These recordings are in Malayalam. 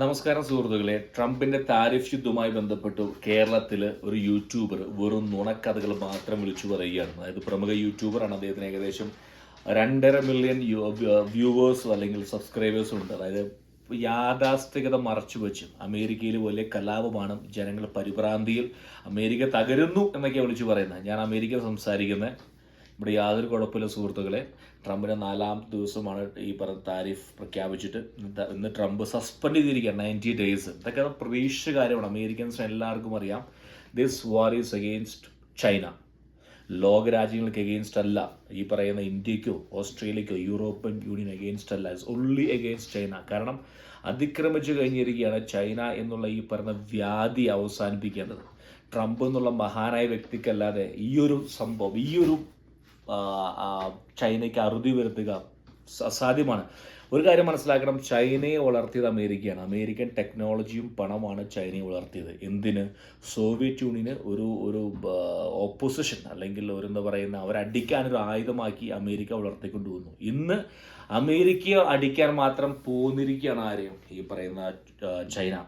നമസ്കാരം സുഹൃത്തുക്കളെ. ട്രംപിന്റെ താരിഫ് യുദ്ധവുമായി ബന്ധപ്പെട്ടു കേരളത്തിൽ ഒരു യൂട്യൂബർ വെറും നുണക്കഥകൾ മാത്രം വിളിച്ചു പറയുകയാണ്. അതായത് പ്രമുഖ യൂട്യൂബറാണ് അദ്ദേഹത്തിന് ഏകദേശം രണ്ടര മില്യൺ വ്യൂവേഴ്സ് അല്ലെങ്കിൽ സബ്സ്ക്രൈബേഴ്സും ഉണ്ട്. അതായത് യാഥാസ്ഥികത മറച്ചു വെച്ച് അമേരിക്കയിൽ വലിയ കലാപമാണ് ജനങ്ങൾ പരിഭ്രാന്തിയിൽ അമേരിക്ക തകരുന്നു എന്നൊക്കെ വിളിച്ചു പറയുന്നത്. ഞാൻ അമേരിക്ക സംസാരിക്കുന്നത് ഇവിടെ യാതൊരു കുഴപ്പമില്ല സുഹൃത്തുക്കളെ. ട്രംപിന് നാലാം ദിവസമാണ് ഈ പറഞ്ഞ താരിഫ് പ്രഖ്യാപിച്ചിട്ട്. ഇന്ന് ട്രംപ് സസ്പെൻഡ് ചെയ്തിരിക്കുക നയന്റി ഡേയ്സ് ഇതൊക്കെ പ്രതീക്ഷ കാര്യമാണ്. അമേരിക്കൻസ് എല്ലാവർക്കും അറിയാം. This war is against China ലോകരാജ്യങ്ങൾക്ക് against അല്ല. ഈ പറയുന്ന ഇന്ത്യക്കോ ഓസ്ട്രേലിയക്കോ യൂറോപ്യൻ യൂണിയൻ എഗെയിൻസ്റ്റ് അല്ല. ഇറ്റ്സ് ഓൺലി എഗെയിൻസ്റ്റ് ചൈന കാരണം അതിക്രമിച്ചു കഴിഞ്ഞിരിക്കുകയാണ് ചൈന എന്നുള്ള ഈ പറഞ്ഞ വ്യാധി അവസാനിപ്പിക്കേണ്ടത്. ട്രംപ് എന്നുള്ള മഹാനായ വ്യക്തിക്കല്ലാതെ ഈ ഒരു സംഭവം ഈ ഒരു ചൈനയ്ക്ക് അറുതി വരുത്തുക. അസാധ്യമാണ് ഒരു കാര്യം മനസ്സിലാക്കണം ചൈനയെ വളർത്തിയത് അമേരിക്കയാണ്. അമേരിക്കൻ ടെക്നോളജിയും പണമാണ് ചൈനയെ വളർത്തിയത്. എന്തിന്? സോവിയറ്റ് യൂണിയന് ഒരു ഒരു ഓപ്പോസിഷൻ അല്ലെങ്കിൽ ഒരു എന്താ പറയുന്ന അവരടിക്കാനൊരു ആയുധമാക്കി അമേരിക്ക വളർത്തിക്കൊണ്ടു വന്നു ഇന്ന് അമേരിക്കയെ അടിക്കാൻ മാത്രം പോന്നിരിക്കുകയാണ് ആരെയും? ഈ പറയുന്ന ചൈന.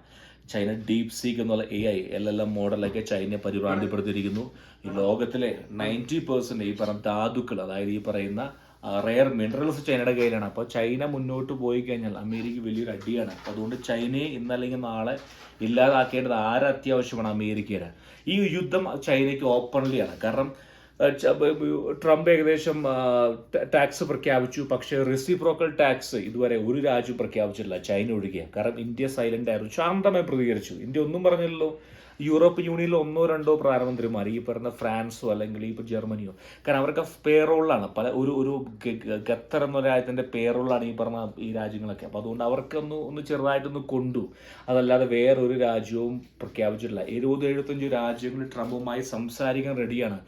ചൈന ഡീപ് സീക്ക് എന്നുള്ള A I L L M മോഡലൊക്കെ ചൈനയെ പരിഭ്രാന്തിപ്പെടുത്തിയിരിക്കുന്നു. ലോകത്തിലെ നയന്റി പെർസെന്റ് ഈ പറഞ്ഞ ധാതുക്കൾ അതായത് ഈ പറയുന്ന റെയർ മിനറൽസ് ചൈനയുടെ കയ്യിലാണ്. അപ്പോൾ ചൈന മുന്നോട്ട് പോയി കഴിഞ്ഞാൽ അമേരിക്ക വലിയൊരു അടിയാണ്. അപ്പോൾ അതുകൊണ്ട് ചൈനയെ ഇന്നല്ലെങ്കിൽ നാളെ ഇല്ലാതാക്കേണ്ടത് ആരത്യാവശ്യമാണ് അമേരിക്കയുടെ. ഈ യുദ്ധം ചൈനയ്ക്ക് ഓപ്പൺലിയാണ് കാരണം ട്രംപ് ഏകദേശം ടാക്സ് പ്രഖ്യാപിച്ചു. പക്ഷേ റെസിപ്രോക്കൽ ടാക്സ് ഇതുവരെ ഒരു രാജ്യം പ്രഖ്യാപിച്ചിട്ടില്ല. ചൈന ഒഴികെ. കാരണം ഇന്ത്യ സൈലന്റ് ആയിരുന്നു. ശാന്തമായി പ്രതികരിച്ചു. ഇന്ത്യ ഒന്നും പറഞ്ഞില്ലല്ലോ. യൂറോപ്യൻ യൂണിയനിൽ ഒന്നോ രണ്ടോ പ്രധാനമന്ത്രിമാർ ഈ പറഞ്ഞ ഫ്രാൻസോ അല്ലെങ്കിൽ ഇപ്പോൾ ജർമ്മനിയോ. കാരണം അവർക്ക് പേറോളാണ് പല ഒരു ഒരു ഖത്തർ എന്ന രാജ്യത്തിന്റെ പേറോളാണ് ഈ പറഞ്ഞ ഈ രാജ്യങ്ങളൊക്കെ. അപ്പോൾ അതുകൊണ്ട് അവർക്കൊന്ന് ഒന്ന് ചെറുതായിട്ടൊന്ന് കൊണ്ടു. അതല്ലാതെ വേറൊരു രാജ്യവും പ്രഖ്യാപിച്ചിട്ടില്ല. എഴുപത് എഴുപത്തഞ്ച് രാജ്യങ്ങൾ ട്രംപുമായി സംസാരിക്കാൻ റെഡിയാണ്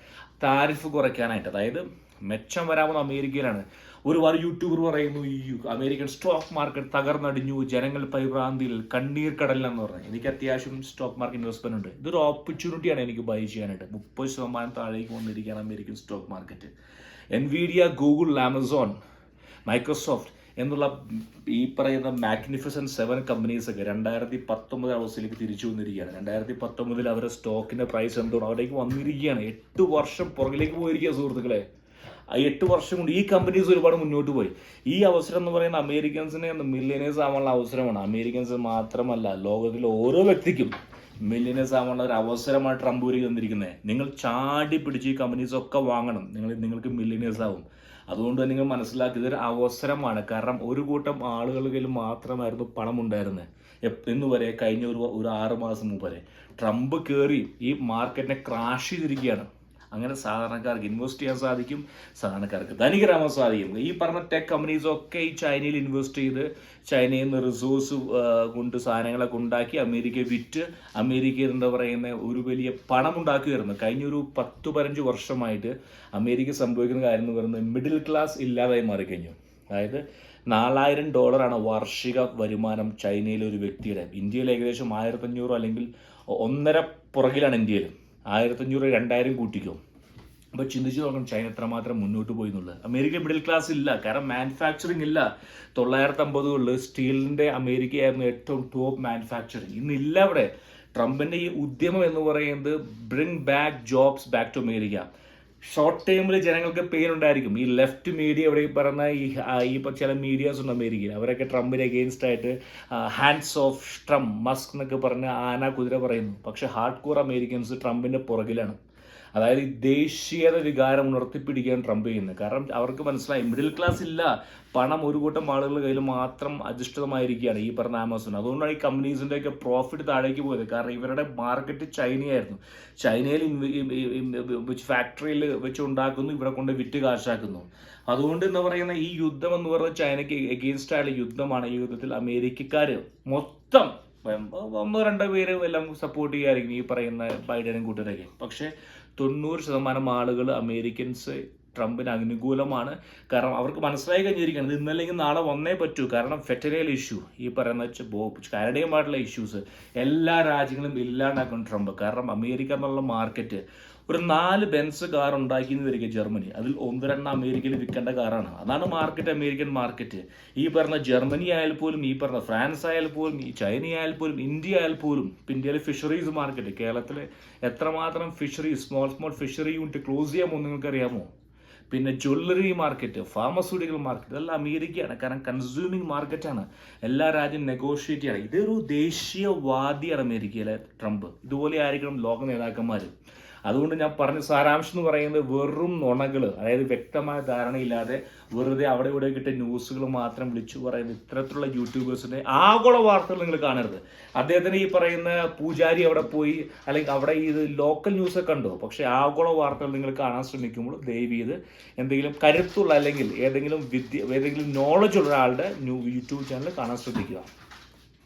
താരിഫ് കുറയ്ക്കാനായിട്ട്. അതായത് മെച്ചം വരാമെന്ന് അമേരിക്കയിലാണ്. ഒരുപാട് യൂട്യൂബർ പറയുന്നു ഈ അമേരിക്കൻ സ്റ്റോക്ക് മാർക്കറ്റ് തകർന്നടിഞ്ഞു ജനങ്ങൾ പരിഭ്രാന്തിയിൽ കണ്ണീർ കടലിലെന്ന് പറഞ്ഞു. എനിക്ക് അത്യാവശ്യം സ്റ്റോക്ക് മാർക്കറ്റ് ഇൻവെസ്റ്റ്മെന്റ് ഉണ്ട്. ഇതൊരു ഓപ്പർച്യൂണിറ്റിയാണ് എനിക്ക് ബൈ ചെയ്യാനായിട്ട്. മുപ്പത് ശതമാനം താഴേക്ക് വന്നിരിക്കുകയാണ് American stock market Nvidia Google Amazon Microsoft എന്നുള്ള ഈ പറയുന്ന മാഗ്നിഫിസൻ സെവൻ കമ്പനീസ് ഒക്കെ രണ്ടായിരത്തി പത്തൊമ്പത് അവസ്ഥയിലേക്ക് തിരിച്ചു വന്നിരിക്കുകയാണ്. രണ്ടായിരത്തി പത്തൊമ്പതിൽ അവരുടെ സ്റ്റോക്കിന്റെ പ്രൈസ് എന്തോ അവിടേക്ക് വന്നിരിക്കുകയാണ്. എട്ട് വർഷം പുറകിലേക്ക് പോയിരിക്കുക സുഹൃത്തുക്കളെ. ആ എട്ട് വർഷം കൊണ്ട് ഈ കമ്പനീസ് ഒരുപാട് മുന്നോട്ട് പോയി. ഈ അവസരം എന്ന് പറയുന്ന അമേരിക്കൻസിനെ മില്യനേഴ്സ് ആവാനുള്ള അവസരമാണ്. അമേരിക്കൻസ് മാത്രമല്ല ലോകത്തിലെ ഓരോ വ്യക്തിക്കും മില്യനേഴ്സ് ആവാനുള്ള ഒരു അവസരമാണ് ട്രംപ് ഒരുക്കി തന്നിരിക്കുന്നത് നിങ്ങൾ ചാടി പിടിച്ച് ഈ കമ്പനീസ് ഒക്കെ വാങ്ങണം. നിങ്ങൾ നിങ്ങൾക്ക് മില്യനേഴ്സ് ആവും. അതുകൊണ്ട് തന്നെ നിങ്ങൾ മനസ്സിലാക്കി ഇതൊരു അവസരമാണ്. കാരണം ഒരു കൂട്ടം ആളുകളിൽ മാത്രമായിരുന്നു പണം ഉണ്ടായിരുന്നത് ഇന്ന് വരെ കഴിഞ്ഞ ഒരു ഒരു ആറ് മാസം മുമ്പ് വരെ. ട്രംപ് കയറി ഈ മാർക്കറ്റിനെ ക്രാഷ് ചെയ്തിരിക്കുകയാണ്. അങ്ങനെ സാധാരണക്കാർക്ക് ഇൻവെസ്റ്റ് ചെയ്യാൻ സാധിക്കും സാധാരണക്കാർക്ക് ധനികരാവാൻ സാധിക്കും. ഈ പറഞ്ഞ ടെക് കമ്പനീസ് ഒക്കെ ഈ ചൈനയിൽ ഇൻവെസ്റ്റ് ചെയ്ത് ചൈനയിൽ നിന്ന് റിസോഴ്സ് കൊണ്ട് സാധനങ്ങളൊക്കെ ഉണ്ടാക്കി അമേരിക്ക വിറ്റ് അമേരിക്കയിൽ എന്താ പറയുന്ന ഒരു വലിയ പണം ഉണ്ടാക്കി വരുന്നു. കഴിഞ്ഞ ഒരു പത്ത് പതിനഞ്ച് വർഷമായിട്ട് അമേരിക്ക സംഭവിക്കുന്ന കാര്യം എന്ന് പറയുന്നത് മിഡിൽ ക്ലാസ് ഇല്ലാതായി മാറിക്കഴിഞ്ഞു. അതായത് നാലായിരം ഡോളറാണ് വാർഷിക വരുമാനം ചൈനയിലെ ഒരു വ്യക്തിയുടെ. ഇന്ത്യയിൽ ഏകദേശം ആയിരത്തഞ്ഞൂറ് അല്ലെങ്കിൽ ഒന്നര പുറകിലാണ് ഇന്ത്യയിൽ ആയിരത്തഞ്ഞൂറ് രണ്ടായിരം കൂട്ടിക്കോ. അപ്പോൾ ചിന്തിച്ചു നോക്കണം ചൈന എത്രമാത്രം മുന്നോട്ട് പോയി എന്നുള്ളത് അമേരിക്ക മിഡിൽ ക്ലാസ് ഇല്ല കാരണം മാനുഫാക്ചറിങ് ഇല്ല. തൊള്ളായിരത്തി അമ്പതുകളിൽ സ്റ്റീലിന്റെ അമേരിക്കയായിരുന്നു ഏറ്റവും ടോപ്പ് മാനുഫാക്ചറിങ് ഇന്നില്ല അവിടെ. ട്രംപിന്റെ ഈ ഉദ്യമം എന്ന് പറയുന്നത് bring back jobs back to America short ടൈമിൽ ജനങ്ങൾക്ക് പെയിൻ ഉണ്ടായിരിക്കും ഈ ലെഫ്റ്റ് മീഡിയ ഇവിടെ ഈ പറഞ്ഞ ഈ ഈ ചില മീഡിയാസ് ഉണ്ട് അമേരിക്കയിൽ. അവരൊക്കെ ട്രംപിന് അഗെയിൻസ്റ്റ് ആയിട്ട് ഹാൻഡ്സ് ഓഫ് ട്രംപ് മസ്ക് എന്നൊക്കെ പറഞ്ഞ് ആന കുതിര പറയുന്നു. പക്ഷെ ഹാർഡ് കോർ അമേരിക്കൻസ് ട്രംപിന്റെ പുറകിലാണ്. അതായത് ഈ ദേശീയത വികാരം ഉണർത്തിപ്പിടിക്കാൻ ട്രംപ് ചെയ്യുന്നത് കാരണം അവർക്ക് മനസ്സിലായി മിഡിൽ ക്ലാസ് ഇല്ല. പണം ഒരു കൂട്ടം ആളുകളുടെ കയ്യിൽ മാത്രം അധിഷ്ഠിതമായിരിക്കുകയാണ് ഈ പറഞ്ഞ ആമസോൺ. അതുകൊണ്ടാണ് ഈ കമ്പനീസിന്റെ ഒക്കെ പ്രോഫിറ്റ് താഴേക്ക് പോയത്. കാരണം ഇവരുടെ മാർക്കറ്റ് ചൈനയായിരുന്നു. ചൈനയിൽ ഫാക്ടറിയിൽ വെച്ച് ഉണ്ടാക്കുന്നു ഇവിടെ കൊണ്ട് വിറ്റ് കാശാക്കുന്നു. അതുകൊണ്ട് എന്ന് പറയുന്ന ഈ യുദ്ധം എന്ന് പറയുന്നത് ചൈനയ്ക്ക് എഗെയിൻസ്റ്റ് ആയുള്ള യുദ്ധമാണ് ഈ യുദ്ധത്തിൽ അമേരിക്കക്കാർ മൊത്തം ഒന്നോ രണ്ടോ പേര് എല്ലാം സപ്പോർട്ട് ചെയ്യായിരിക്കും ഈ പറയുന്ന ബൈഡനും കൂട്ടരൊക്കെ. പക്ഷേ തൊണ്ണൂറ് ശതമാനം ആളുകൾ അമേരിക്കൻസ് ട്രംപിന് അനുകൂലമാണ്. കാരണം അവർക്ക് മനസ്സിലായി കഴിഞ്ഞിരിക്കുകയാണ് ഇത് ഇന്നല്ലെങ്കിൽ നാളെ വന്നേ പറ്റൂ. കാരണം ഫെറ്ററൽ ഇഷ്യൂ ഈ പറയുന്ന കാനഡയുമായിട്ടുള്ള ഇഷ്യൂസ് എല്ലാ രാജ്യങ്ങളും ഇല്ലാണ്ടാക്കും ട്രംപ്. കാരണം അമേരിക്ക എന്നുള്ള മാർക്കറ്റ് ഒരു നാല് ബെൻസ് കാർ ഉണ്ടാക്കി വരിക ജർമ്മനി. അതിൽ ഒന്ന് രണ്ട് അമേരിക്കയിൽ വിൽക്കേണ്ട കാറാണ് അതാണ് മാർക്കറ്റ് അമേരിക്കൻ മാർക്കറ്റ് ഈ പറഞ്ഞ ജർമ്മനി ആയാൽ പോലും ഈ പറഞ്ഞ ഫ്രാൻസ് ആയാൽ പോലും ഈ ചൈന ആയാൽ പോലും ഇന്ത്യ ആയാൽ പോലും ഇന്ത്യയിലെ ഫിഷറീസ് മാർക്കറ്റ് കേരളത്തിലെ എത്രമാത്രം fisheries small small fishery unit close ചെയ്യാമോ നിങ്ങൾക്കറിയാമോ? പിന്നെ ജ്വല്ലറി മാർക്കറ്റ് ഫാർമസ്യൂട്ടിക്കൽ മാർക്കറ്റ് ഇതെല്ലാം അമേരിക്കയാണ്. കാരണം കൺസ്യൂമിങ് മാർക്കറ്റാണ് എല്ലാ രാജ്യം നെഗോഷിയേറ്റ് ചെയ്യണം. ഇതൊരു ദേശീയവാദിയാണ് അമേരിക്കയിലെ ട്രംപ് ഇതുപോലെ ആയിരിക്കണം ലോക നേതാക്കന്മാർ അതുകൊണ്ട് ഞാൻ പറഞ്ഞ സാരാംശം എന്ന് പറയുന്നത് വെറും നുണകൾ അതായത് വ്യക്തമായ ധാരണയില്ലാതെ വെറുതെ അവിടെ ഇവിടെ കിട്ടിയ ന്യൂസുകൾ മാത്രം വിളിച്ചു പറയുന്ന ഇത്തരത്തിലുള്ള യൂട്യൂബേഴ്സിന്റെ ആഗോള വാർത്തകൾ നിങ്ങൾ കാണരുത്. അദ്ദേഹത്തിന് ഈ പറയുന്ന പൂജാരി അവിടെ പോയി അല്ലെങ്കിൽ അവിടെ ഇത് ലോക്കൽ ന്യൂസ് ഒക്കെ ഉണ്ടോ പക്ഷേ ആഗോള വാർത്തകൾ നിങ്ങൾ കാണാൻ ശ്രമിക്കുമ്പോൾ ദയവ് ചെയ്ത് എന്തെങ്കിലും കരുത്തുള്ള അല്ലെങ്കിൽ ഏതെങ്കിലും വിദ്യ ഏതെങ്കിലും നോളജ് ഉള്ള ഒരാളുടെ ന്യൂ യൂട്യൂബ് ചാനൽ കാണാൻ ശ്രദ്ധിക്കുക.